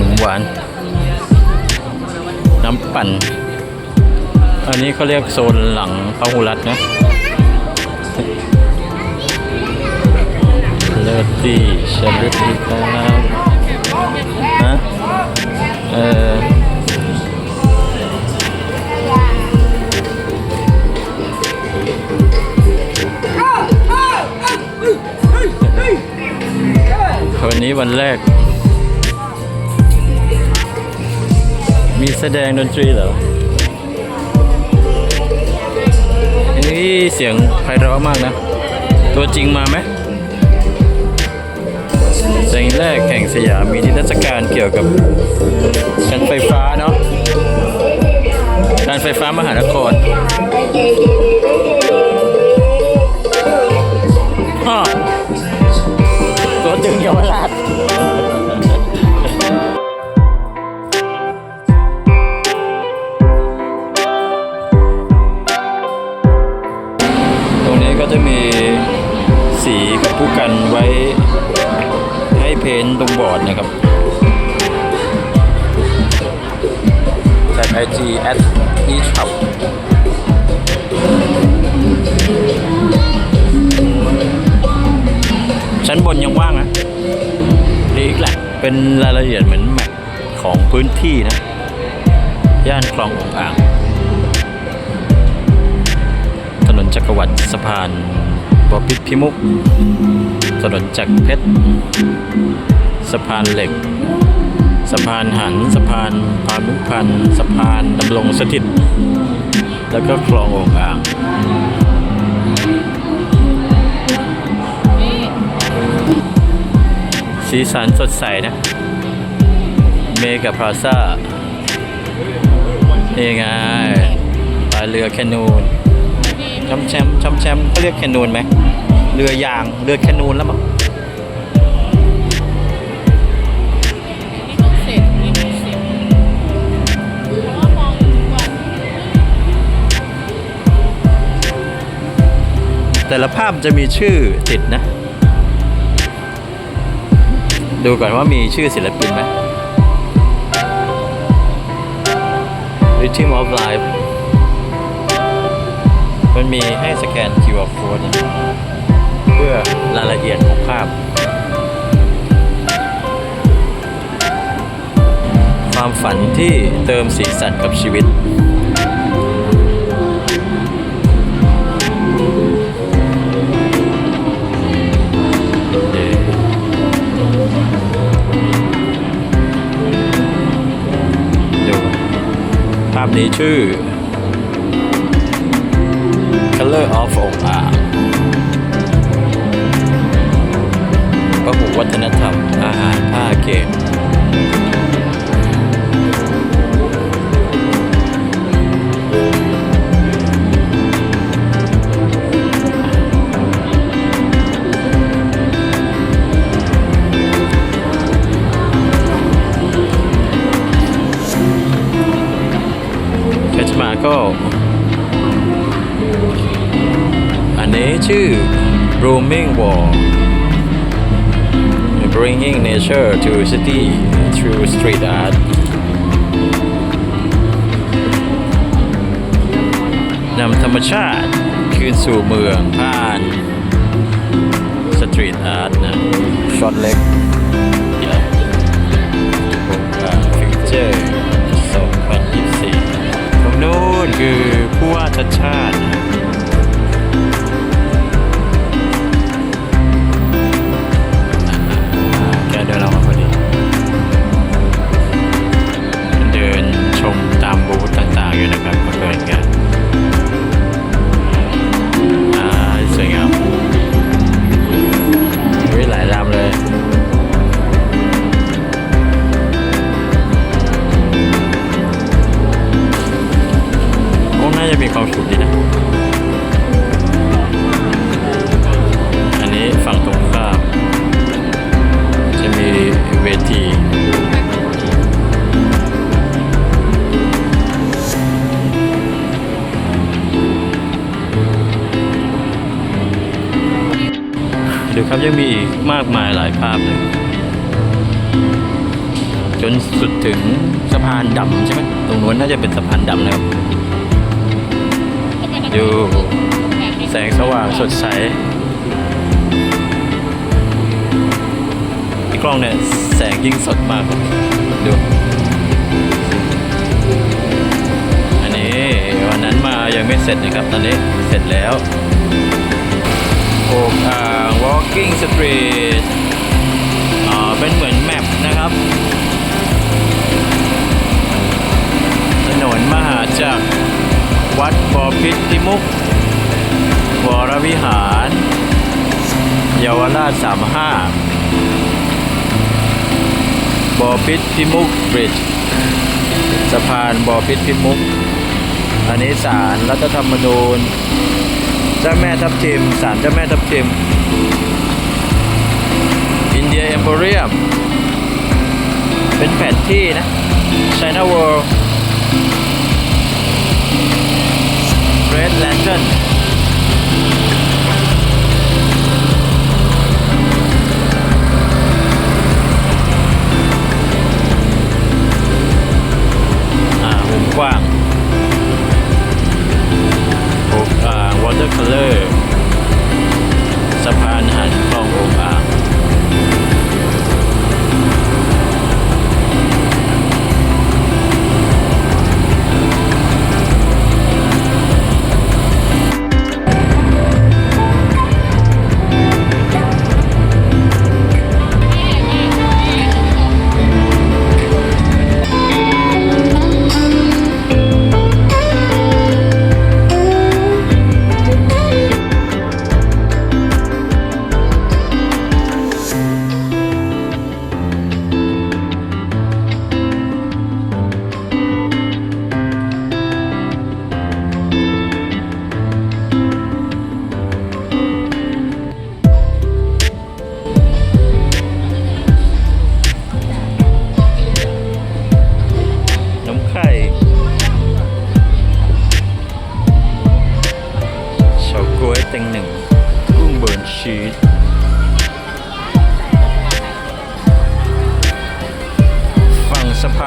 นมหวาน น้ำปั่น อันนี้เขาเรียกโซนหลังพระหุรัตน์นะเลิศดีเชลลิดีครับฮะเออวันนี้วันแรก มีแสดงดนตรีเหรอนี่เสียงไพเราะมากนะ ตัวจริงมาไหมสิ่งแรกแข่งสยามมีนิทรรศการเกี่ยวกับการไฟฟ้าเนาะการไฟฟ้ามหานครอ้อตัวตึงเยาวราช กันไว้ให้เพ้นตรงบอร์ดนะครับจาก IG at e shop ชั้นบนยังว่างนะนี่อีกแหละเป็นรายละเอียดเหมือนแมปของพื้นที่นะ ย่านคลององอ่าง ถนนจักรวรรดิสะพาน บพิตรพิมุกถนนจักรเพชร สะพานเหล็ก สะพานหัน สะพานพานุพันธ์สะพานดำรงสถิต แล้วก็คลององอ่างสีสันสดใสนะ เมกาพลาซ่านี่ไงปลาเรือแคนูน ชมแชมชอมแชมเขาเรียกแคนูนไหมเรือยางเรือแคนูนแล้วมั้งนี่ต้องเสร็จนี่ต้องเสร็จเพราะว่างแต่ละภาพจะมีชื่อติดนะ ดูก่อนว่ามีชื่อศิลปินไหม Rhythm of Life มันมีให้สแกน QR code เพื่อรายละเอียดของภาพ ความฝันที่เติมสีสันกับชีวิตดูภาพนี้ชื่อ เกมเพชมาก็อันนี้ชื่อ roaming wall bringing nature to city through street art นำธรรมชาติคืนสู่เมืองผ่านสตรีทอาร์ตนะช็อตเล็กเดี๋ยวฟิกเจอร์2024ตรงนู้นคือผู้ว่าชัดชาติ มีความสุขดีนะ อันนี้ฝั่งตรงข้ามจะมีเวทีดูครับยังมีอีกมากมายหลายภาพเลย จนสุดถึงสะพานดำใช่ไหมตรงนู้นน่าจะเป็นสะพานดำนะครับ ดูแสงสว่างสดใสที่กล้องเนี่ย แสงยิ่งสดมาก ดู อันนี้วันนั้นมายังไม่เสร็จนะครับ ตอนนี้เสร็จแล้วโอ่งอ่าง walking street อ่าเป็นเหมือนแมปนะครับ วัดบอพิษทิมุกวรวิหาร เยาวราชสามห้าบอพิษพิมุกบริดจ์สะพานบอพิษพิมุก อันนี้ศาลรัฐธรรมนูญเจ้าแม่ทับทิมศาลเจ้าแม่ทับทิมอินเดียเอ็มโพเรียมเป็นแผนที่นะ China World Red Lantern อ่าวงกว้างโอกอ่าง watercolor ส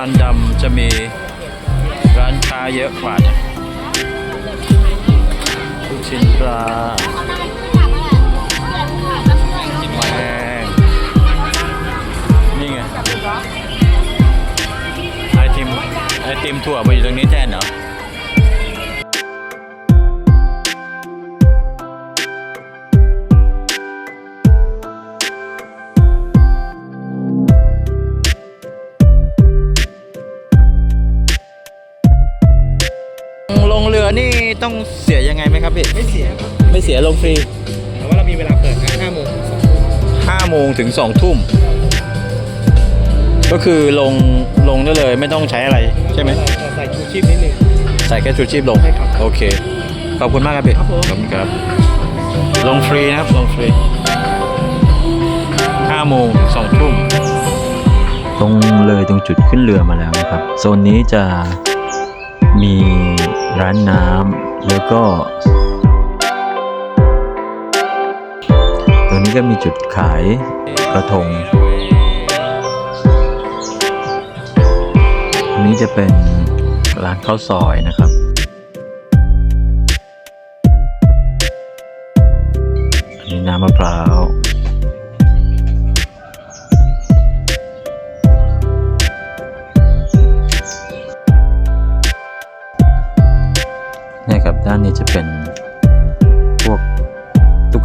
านดำจะมีร้านค้าเยอะกว่านะลูกชิ้นปลาแมงนี่ไง ไอติม ไอติมถั่วมาอยู่ตรงนี้แทนเหรอ ต้องเสียยังไงไหมครับพี่ไม่เสียครับไม่เสียลงฟรีแต่ว่าเรามีเวลาเปิดนะ5โมงถึง2ทุ่ม5โมงถึง2ทุ่มก็คือลงลงได้เลยไม่ต้องใช้อะไรใช่ไหมเราใส่ชูชีพนิดนึงใส่แค่ชูชีพลงใช่ครับโอเค ขอบคุณมากครับพี่ครับผมขอบคุณครับ ลงฟรีนะครับลงฟรี5โมงถึง2ทุ่มตรงเลยตรงจุดขึ้นเรือมาแล้วนะครับ โซนนี้จะมีร้านน้ำ แล้วก็ตรงนี้ก็มีจุดขายกระทงอันนี้จะเป็นร้านข้าวซอยนะครับอันนี้น้ำมะพร้าว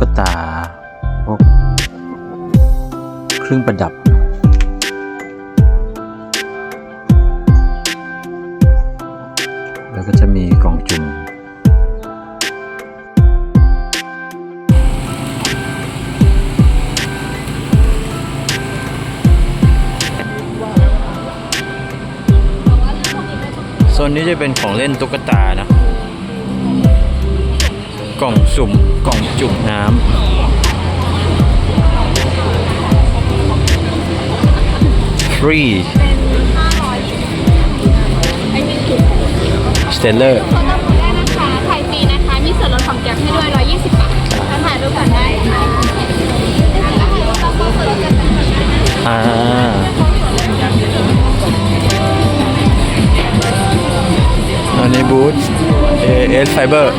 กตาพวกเครื่องประดับ แล้วก็จะมีกล่องจุ่มโซนนี้จะเป็นของเล่นตุ๊กตานะ กล่องสุ่มกล่องจุ่มน้ำฟรีสเตลเลอร์ถ่ายฟรีนะคะ มีส่วนลดของแก๊ปให้ด้วย 120 บาทท่นถ่ายรูปก่อนได้ค่ะอ่าในบูทเอเอสไฟเบอร์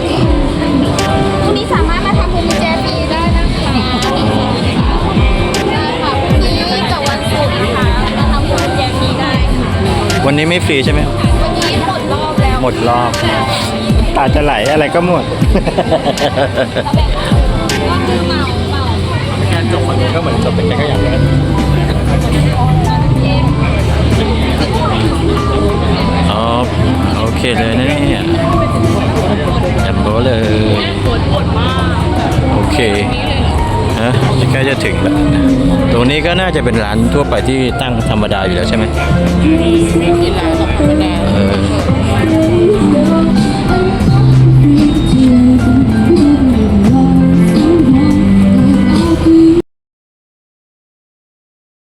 วันนี้ไม่ฟรีใช่ไหมวันนี้หมดรอบแล้วหมดรอบตาจะไหลอะไรก็หมดก็คือเหมาเหมาการจบคนนี้ก็เหมือนจบเป็นแค่อย่างนั้นอ๋อโอเคเลยนะเนี่ยแอมโบเลยปวดปวดมากโอเค ฮะใกล้จะถึงแล้วตรงนี้ก็น่าจะเป็นร้านทั่วไปที่ตั้งธรรมดาอยู่แล้วใช่ไหมไม่กินร้านหรอกธรรมดา